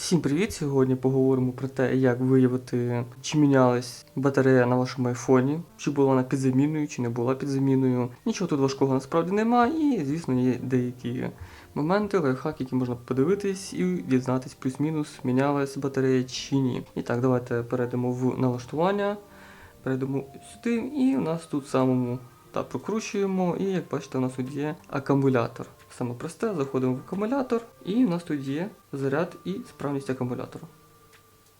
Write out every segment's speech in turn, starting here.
Всім привіт! Сьогодні поговоримо про те, як виявити, чи мінялась батарея на вашому айфоні, чи була вона під заміною, чи не була під заміною. Нічого тут важкого насправді немає, і, звісно, є деякі моменти, лайфхаки, які можна подивитись і дізнатись плюс-мінус, мінялась батарея чи ні. І так, давайте перейдемо в налаштування, перейдемо сюди, і у нас тут самому та прокручуємо, і як бачите, у нас тут є акумулятор. Саме просте, заходимо в акумулятор, і у нас тут є заряд і справність акумулятора.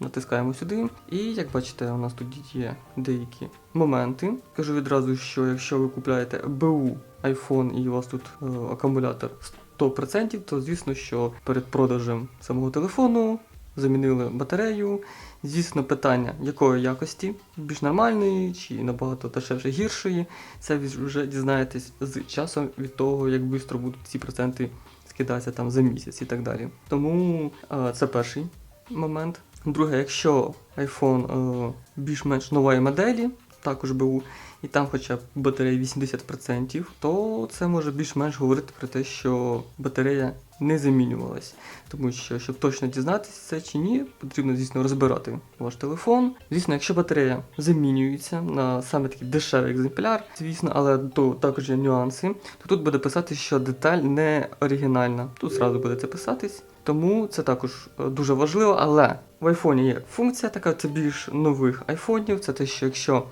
Натискаємо сюди, і як бачите, у нас тут є деякі моменти. Кажу відразу, що якщо ви купляєте БУ iPhone і у вас тут е, акумулятор 100%, то звісно, що перед продажем самого телефону замінили батарею. Звісно, питання якої якості, більш нормальної чи набагато дешевше гіршої. Це ви вже дізнаєтесь з часом від того, як швидко будуть ці проценти скидатися там за місяць і так далі. Тому е, це перший момент. Друге, якщо iPhone е, більш-менш нової моделі, також БУ, і там хоча б батарея 80%, то це може більш-менш говорити про те, що батарея не замінювалась. Тому що, щоб точно дізнатися це чи ні, потрібно, звісно, розбирати ваш телефон. Звісно, якщо батарея замінюється на саме такий дешевий екземпляр, звісно, але то також є нюанси, то тут буде писати, що деталь не оригінальна. Тут зразу буде це писатись. Тому це також е, дуже важливо, але в айфоні є функція така, це більш нових айфонів. Це те, що якщо е,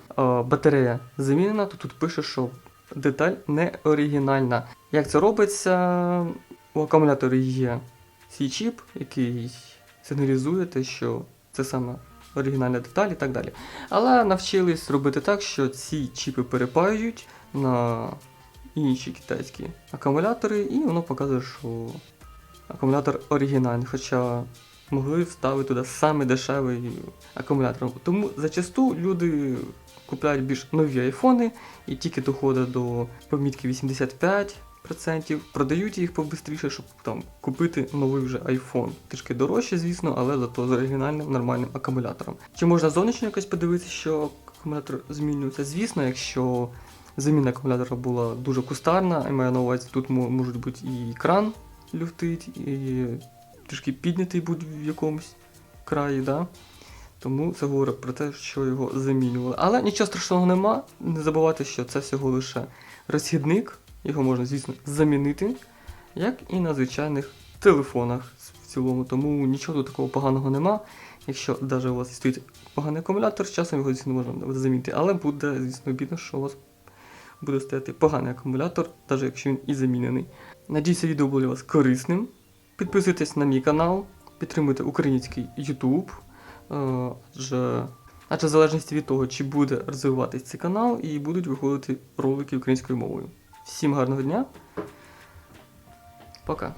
батарея замінена, то тут пише, що деталь не оригінальна. Як це робиться? У акумуляторі є свій чіп, який сигналізує те, що це саме оригінальна деталь і так далі. Але навчились робити так, що ці чіпи перепаюють на інші китайські акумулятори, і воно показує, що акумулятор оригінальний, хоча могли вставити туди саме дешевий акумулятор. Тому зачасту люди купляють більш нові айфони і тільки доходить до помітки 85%, продають їх побистріше, щоб там купити новий вже iPhone. Трішки дорожче, звісно, але зато з оригінальним нормальним акумулятором. Чи можна зовнішньо якось подивитися, що акумулятор змінюється? Звісно, якщо заміна акумулятора була дуже кустарна, я маю на увазі, тут можуть бути і екран люфтить, і трішки піднятий будь в якомусь краї, да? Тому це говорить про те, що його замінювали. Але нічого страшного нема. Не забувайте, що це всього лише розхідник, його можна, звісно, замінити, як і на звичайних телефонах в цілому. Тому нічого тут такого поганого нема. Якщо навіть у вас стоїть поганий акумулятор, з часом його, звісно, можна замінити. Але буде, звісно, бідно, що у вас буде стояти поганий акумулятор, навіть якщо він і замінений. Надіюся, відео було для вас корисним. Підписуйтесь на мій канал, підтримуйте український YouTube. Е, Адже, адже в залежності від того, чи буде розвиватись цей канал, і будуть виходити ролики українською мовою. Всім гарного дня. Пока.